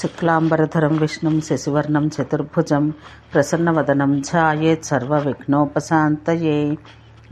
శుక్లాంబరధరం విష్ణుం శశివర్ణం చతుర్భుజం ప్రసన్నవదనం ఛాయేత్ సర్వవిఘ్నోపశాంతయే.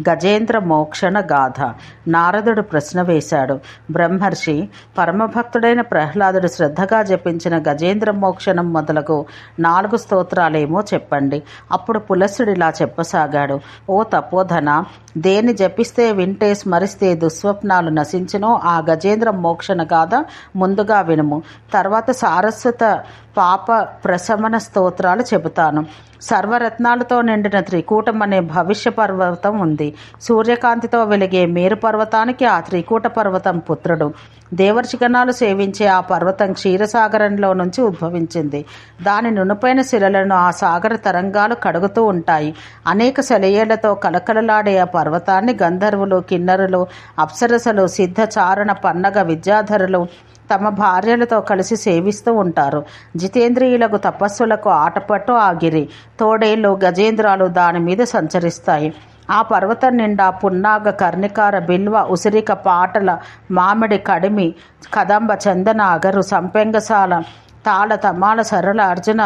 గజేంద్ర మోక్షణ గాథ. నారదుడు ప్రశ్న వేశాడు. బ్రహ్మర్షి పరమభక్తుడైన ప్రహ్లాదుడు శ్రద్ధగా జపించిన గజేంద్ర మోక్షణం మొదలగు నాలుగు స్తోత్రాలేమో చెప్పండి. అప్పుడు పులసుడిలా చెప్పసాగాడు. ఓ తపోధన దేని జపిస్తే వింటే స్మరిస్తే దుస్వప్నాలు నశించినో ఆ గజేంద్ర మోక్షణ గాథ ముందుగా వినుము. తర్వాత సారస్వత పాప ప్రశమన స్తోత్రాలు చెబుతాను. సర్వరత్నాలతో నిండిన త్రికూటం అనే భవిష్య పర్వతం ఉంది. సూర్యకాంతితో వెలిగే మేరు పర్వతానికి ఆ త్రికూట పర్వతం పుత్రుడు. దేవర్షిగణాలు సేవించే ఆ పర్వతం క్షీరసాగరంలో నుంచి ఉద్భవించింది. దాని నునుపైన శిలలను ఆ సాగర తరంగాలు కడుగుతూ ఉంటాయి. అనేక శలయేళ్ళతో కలకలలాడే ఆ పర్వతాన్ని గంధర్వులు కిన్నరులు అప్సరసలు సిద్ధచారణ పన్నగ విద్యాధరులు తమ భార్యలతో కలిసి సేవిస్తూ ఉంటారు. జితేంద్రియులకు తపస్సులకు ఆటపట్టు ఆగిరి. తోడేళ్ళు గజేంద్రాలు దాని మీద సంచరిస్తాయి. ఆ పర్వతం నిండా పున్నాగ కర్ణికార బిల్వ ఉసిరిక పాటల మామిడి కడిమి కదంబ చందన అగరు సంపెంగసాల తాళ తమాల సరళ అర్జున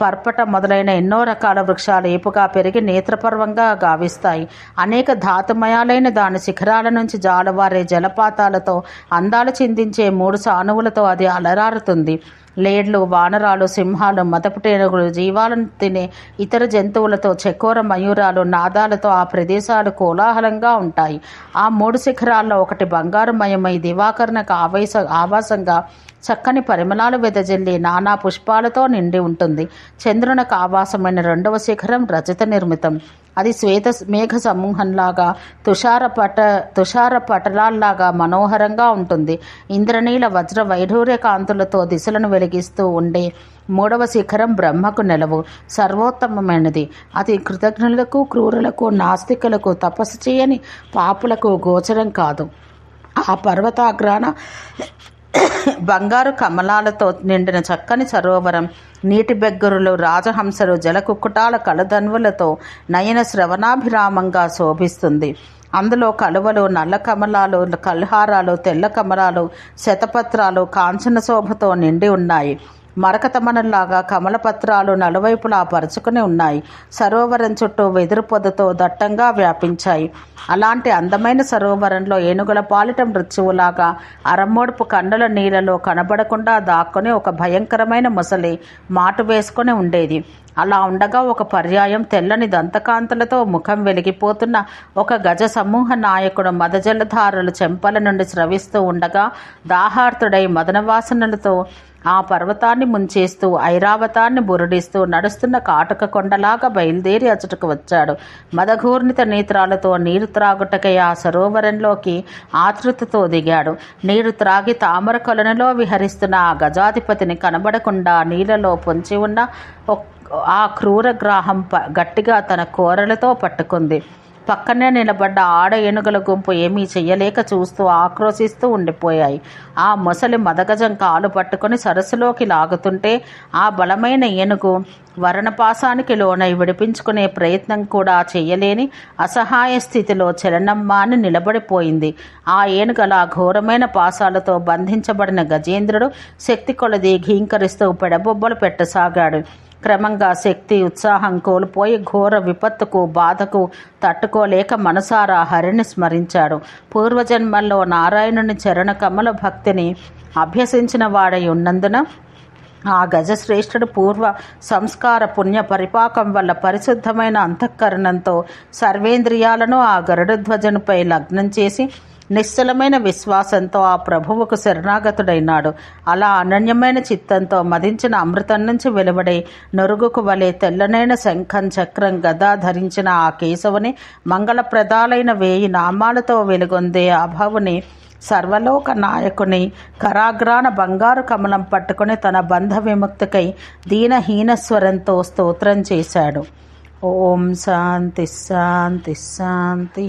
పర్పట మొదలైన ఎన్నో రకాల వృక్షాలు ఏపుగా పెరిగి నేత్రపర్వంగా గావిస్తాయి. అనేక ధాతుమయాలైన దాని శిఖరాల నుంచి జాలవారే జలపాతాలతో అందాలు చిందించే మూడు సానువులతో అది అలరారుతుంది. లేడ్లు వానరాలు సింహాలు మదపుటేనుగులు జీవాలను తినే ఇతర జంతువులతో చెకోర మయూరాలు నాదాలతో ఆ ప్రదేశాలు కోలాహలంగా ఉంటాయి. ఆ మూడు శిఖరాల్లో ఒకటి బంగారుమయమై దివాకరణకు ఆవేశ ఆవాసంగా చక్కని పరిమళాలు వెదజల్లి నానా పుష్పాలతో నిండి ఉంటుంది. చంద్రునకు ఆవాసమైన రెండవ శిఖరం రజత నిర్మితం. అది శ్వేత మేఘ సమూహంలాగా తుషార పట తుషార పటలాల్లాగా మనోహరంగా ఉంటుంది. ఇంద్రనీల వజ్ర వైఢూర్య కాంతులతో దిశలను వెలిగిస్తూ ఉండే మూడవ శిఖరం బ్రహ్మకు నెలవు. సర్వోత్తమమైనది. అది కృతజ్ఞులకు క్రూరులకు నాస్తికులకు తపస్సు చేయని పాపులకు గోచరం కాదు. ఆ పర్వతాగ్రాన బంగారు కమలాలతో నిండిన చక్కని సరోవరం నీటి బెగ్గరులు రాజహంసలు జలకుక్కుటాల కలదన్వులతో నయన శ్రవణాభిరామంగా శోభిస్తుంది. అందులో కలువలు నల్ల కమలాలు కల్హారాలు తెల్ల కమలాలు శతపత్రాలు కాంచన శోభతో నిండి ఉన్నాయి. మరకతమనంలాగా కమలపత్రాలు నలువైపులా పరుచుకుని ఉన్నాయి. సరోవరం చుట్టూ వెదురు పొదతో దట్టంగా వ్యాపించాయి. అలాంటి అందమైన సరోవరంలో ఏనుగుల పాలిట మృత్యువులాగా అరమ్మోడుపు కండల నీళ్ళలో కనబడకుండా దాక్కుని ఒక భయంకరమైన ముసలి మాటు వేసుకుని ఉండేది. అలా ఉండగా ఒక పర్యాయం తెల్లని దంతకాంతులతో ముఖం వెలిగిపోతున్న ఒక గజ సమూహ నాయకుడు మదజలధారులు చెంపల నుండి స్రవిస్తూ ఉండగా దాహార్తుడై మదనవాసనలతో ఆ పర్వతాన్ని ముంచేస్తూ ఐరావతాన్ని బురడిస్తూ నడుస్తున్న కాటక కొండలాగా బయలుదేరి అచటకు వచ్చాడు. మదఘూర్ణిత నేత్రాలతో నీరు త్రాగుటకై ఆ సరోవరంలోకి ఆతృతతో దిగాడు. నీరు త్రాగి తామర కొలనులో విహరిస్తున్న ఆ గజాధిపతిని కనబడకుండా నీళ్ళలో పొంచి ఉన్న ఆ క్రూర గ్రాహం గట్టిగా తన కోరలతో పట్టుకుంది. పక్కనే నిలబడ్డ ఆడ ఏనుగుల గుంపు ఏమీ చెయ్యలేక చూస్తూ ఆక్రోశిస్తూ ఉండిపోయాయి. ఆ మొసలి మదగజం కాలు పట్టుకొని సరస్సులోకి లాగుతుంటే ఆ బలమైన ఏనుగు వరణపాసానికి లోనై విడిపించుకునే ప్రయత్నం కూడా చెయ్యలేని అసహాయ స్థితిలో చలనమ్మాని నిలబడిపోయింది. ఆ ఏనుగల ఘోరమైన పాసాలతో బంధించబడిన గజేంద్రుడు శక్తి కొలది ఘీంకరిస్తూ పెడబొబ్బలు పెట్టసాగాడు. క్రమంగా శక్తి ఉత్సాహం కోల్పోయి ఘోర విపత్తుకు బాధకు తట్టుకోలేక మనసారా హరిని స్మరించాడు. పూర్వజన్మల్లో నారాయణుని చరణ కమల భక్తిని అభ్యసించిన వాడై ఉన్నందున ఆ గజశ్రేష్ఠుడు పూర్వ సంస్కార పుణ్య పరిపాకం వల్ల పరిశుద్ధమైన అంతఃకరణంతో సర్వేంద్రియాలను ఆ గరుడధ్వజనుపై లగ్నం చేసి నిశ్చలమైన విశ్వాసంతో ఆ ప్రభువుకు శరణాగతుడైనాడు. అలా అనన్యమైన చిత్తంతో మదించిన అమృతం నుంచి వెలువడే నొరుగుకు వలె తెల్లనైన శంఖం చక్రం గదా ధరించిన ఆ కేశవుని మంగళప్రదాలైన వేయి నామాలతో వెలుగొందే అభవుని సర్వలోక నాయకుని కరాగ్రాన బంగారు కమలం పట్టుకుని తన బంధ విముక్తికై దీనహీనస్వరంతో స్తోత్రం చేశాడు. ఓం శాంతి శాంతి శాంతి.